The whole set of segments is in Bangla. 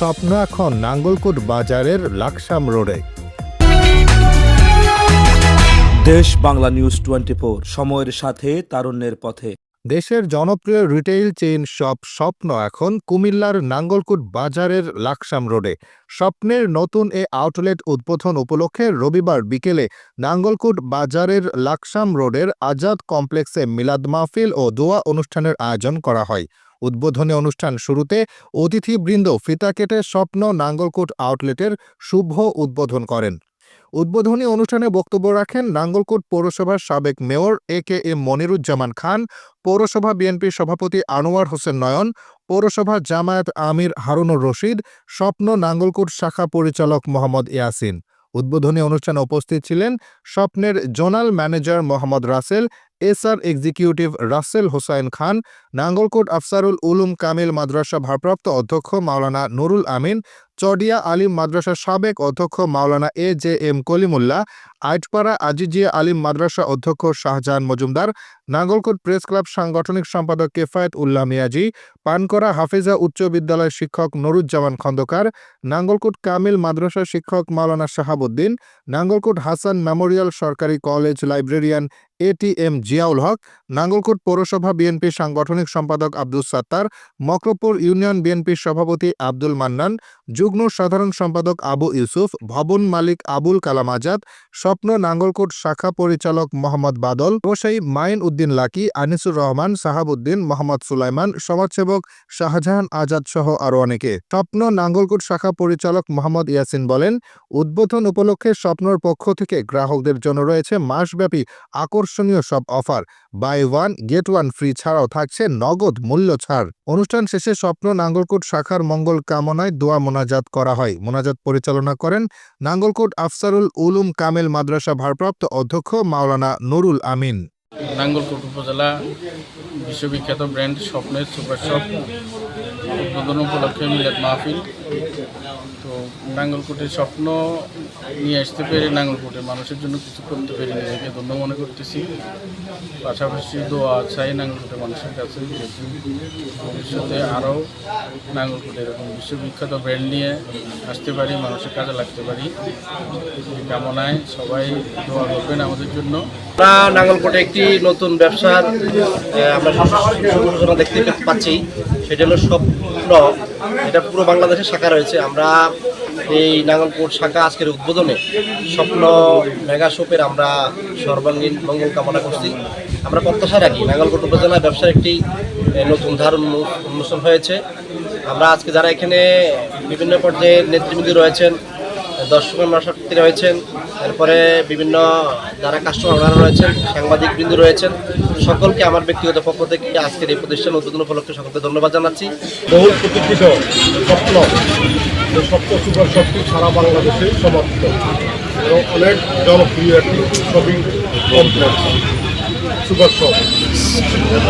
স্বপ্ন এখন নাঙ্গলকোট বাজারের লাকসাম রোডে। দেশ বাংলা নিউজ টোয়েন্টি সময়ের সাথে তারুণ্যের পথে। দেশের জনপ্রিয় রিটেইল চেইন শপ স্বপ্ন এখন কুমিল্লার নাঙ্গলকোট বাজারের লাকসাম রোডে। স্বপ্নের নতুন এ আউটলেট উদ্বোধন উপলক্ষে রবিবার বিকেলে নাঙ্গলকোট বাজারের লাকসাম রোডের আজাদ কমপ্লেক্সে মিলাদ মাহফিল ও দোয়া অনুষ্ঠানের আয়োজন করা হয়। উদ্বোধনী অনুষ্ঠান শুরুতে অতিথিবৃন্দ ফিতা কেটে স্বপ্ন নাঙ্গলকোট আউটলেটের শুভ উদ্বোধন করেন। উদ্বোধনী অনুষ্ঠানে বক্তব্য রাখেন নাঙ্গলকোট পৌরসভার সাবেক mayor A K M Moniruzzaman Khan, পৌরসভা বিএনপির সভাপতি আনোয়ার হোসেন নয়ন, পৌরসভা জামায়াত আমির হারুনুর রশিদ, স্বপ্ন নাঙ্গলকোট শাখা পরিচালক মোহাম্মদ ইয়াসিন। উদ্বোধনী অনুষ্ঠানে উপস্থিত ছিলেন স্বপ্নের zonal manager Mohammad Russell SR executive Russell Hossain Khan, Nangalkot Afsarul Ulum Kamil মাদ্রাসা ভারপ্রাপ্ত অধ্যক্ষ মাওলানা নুরুল আমিন চডিয়া আলিম মাদ্রাসার সাবেক অধ্যক্ষ মাওলানা A J M Kalimullah, Aitpara Azizia আলিম মাদ্রাসা অধ্যক্ষ শাহজাহান মজুমদার নাঙ্গলকোট প্রেস ক্লাব সাংগঠনিক সম্পাদক কেফায়েত উল্লাহ মিয়াজি পানকরা হাফিজা উচ্চ বিদ্যালয়ের শিক্ষক নুরুজ্জামান খন্দকার নাঙ্গলকোট কামিল মাদ্রাসার শিক্ষক মাওলানা শাহাবুদ্দিন নাঙ্গলকোট হাসান মেমোরিয়াল সরকারি college librarian ATM Ziaul Haque Nangalkot পৌরসভা বিএনপি সাংগঠনিক সম্পাদক আব্দুল সাত্তার, মকরপুর ইউনিয়ন বিএনপির সভাপতি আব্দুল মান্নান যুগ্ম সাধারণ সম্পাদক আবু ইউসুফ, ভবন মালিক আবুল কালাম আজাদ, স্বপ্ন নাঙ্গলকোট শাখা পরিচালক মোহাম্মদ বাদল, ব্যবসায়ী মাইন উদ্দিন লাকি, আনিসুর রহমান সাহাবুদ্দিন মোহাম্মদ সুলাইমান, সমাজসেবক শাহজাহান আজাদ সহ আরও অনেকে। স্বপ্ন নাঙ্গলকোট শাখা পরিচালক মোহাম্মদ ইয়াসিন বলেন, উদ্বোধন উপলক্ষে স্বপ্নর পক্ষ থেকে গ্রাহকদের জন্য রয়েছে মাসব্যাপী আকর্ষণীয় সব offer. Buy one, get one free ছাড়াও থাকছে নগদ মূল্য ছাড়। অনুষ্ঠান শেষে স্বপ্ন নাঙ্গলকোট শাখার মঙ্গল কামনায় দোয়া মোনাজাত করা হয়। মোনাজাত পরিচালনা করেন নাঙ্গলকোট আফসারুল উলুম কামেল মাদ্রাসা ভারপ্রাপ্ত অধ্যক্ষ মাওলানা নুরুল আমিন। নাঙ্গলকোট উপজেলা বিশ্ববিখ্যাত ব্র্যান্ড স্বপ্নের সুপার শপ উদ্বোধন উপলক্ষে মিলাদ মাহফিল। তো নাঙ্গলকোটের স্বপ্ন নিয়ে আসতে পেরে নাঙ্গলকোটের মানুষের জন্য কিছু করতে পেরে নিজেকে ধন্য মনে করতেছি। পাশাপাশি দোয়া চাই নাঙ্গলকোটের মানুষের কাছে। ভবিষ্যতে আরও নাঙ্গলকোটে এরকম বিশ্ববিখ্যাত ব্র্যান্ড নিয়ে আসতে পারি, মানুষের কাজে লাগতে পারি। কামনায় সবাই দোয়া করবেন আমাদের জন্য। নাঙ্গলকোটে একটি নতুন ব্যবসার আমরা দেখতে পাচ্ছি। সেটা হলো স্বপ্ন। এটা পুরো বাংলাদেশের শাখা রয়েছে। আমরা এই নাঙ্গলকোট শাখা আজকের উদ্বোধনে স্বপ্ন মেগা শপের আমরা সর্বাঙ্গীন মঙ্গল কামনা করছি। আমরা প্রত্যাশা রাখি, নাঙ্গলকোট উপজেলায় ব্যবসার একটি নতুন ধার উন্মোচন হয়েছে। আমরা আজকে যারা এখানে বিভিন্ন পর্যায়ে নেতৃবৃন্দ রয়েছেন দর্শক দর্শকটি রয়েছেন। এরপরে বিভিন্ন যারা কাস্টমার ওনারা রয়েছেন, সাংবাদিক বৃন্দ রয়েছেন, সকলকে আমার ব্যক্তিগত পক্ষ থেকে আজকের এই প্রতিষ্ঠান উদ্বোধন উপলক্ষে সকলকে ধন্যবাদ জানাচ্ছি। বহুল প্রতীক্ষিত স্বপ্ন স্বপ্ন সুপার শক্তি সারা বাংলাদেশে সমর্থিত। এবং অনেক জনপ্রিয় একটি শপিং কমপ্লেক্স সুপার শপ।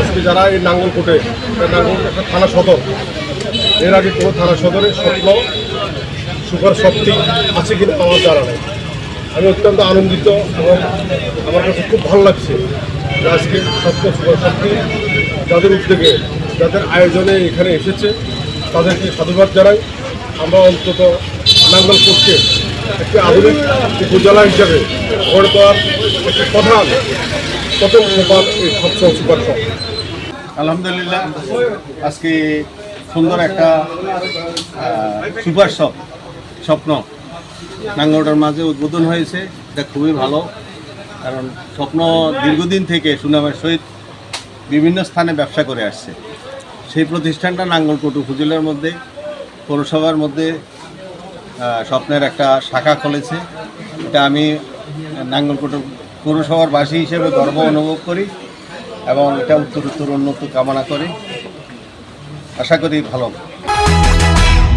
আজকে যারা এই নাঙ্গলকোটে নাঙ্গলকোট একটা থানা সদর, এর আগে কোনো থানা সদরে স্বপ্ন সুপার শক্তি আছে কিনা আমার নেই। আমি অত্যন্ত আনন্দিত এবং আমার কাছে খুব ভালো লাগছে আজকে সত্য সুপার শক্তি যাদের উদ্যোগে, যাদের আয়োজনে এখানে এসেছে, তাদেরকে সাধুবাদ জানাই। আমরা অন্তত নাঙ্গলকোটকে একটি আধুনিক উপজেলা হিসাবে গড়ে তোলার একটি প্রধান প্রথম সোপান এই স্বপ্ন সুপার শপ আলহামদুলিল্লাহ, আজকে সুন্দর একটা সুপার শপ স্বপ্ন। নাঙ্গলটার মাঝে উদ্বোধন হয়েছে, এটা খুবই ভালো। কারণ স্বপ্ন দীর্ঘদিন থেকে সুনামের সহিত বিভিন্ন স্থানে ব্যবসা করে আসছে। সেই প্রতিষ্ঠানটা নাঙ্গলকোট উপজেলার মধ্যে, পৌরসভার মধ্যে স্বপ্নের একটা শাখা খুলেছে। এটা আমি নাঙ্গলকোট পৌরসভার বাসী হিসেবে গর্ব অনুভব করি এবং এটা উত্তর উত্তর উন্নত কামনা করি। আশা করি ভালো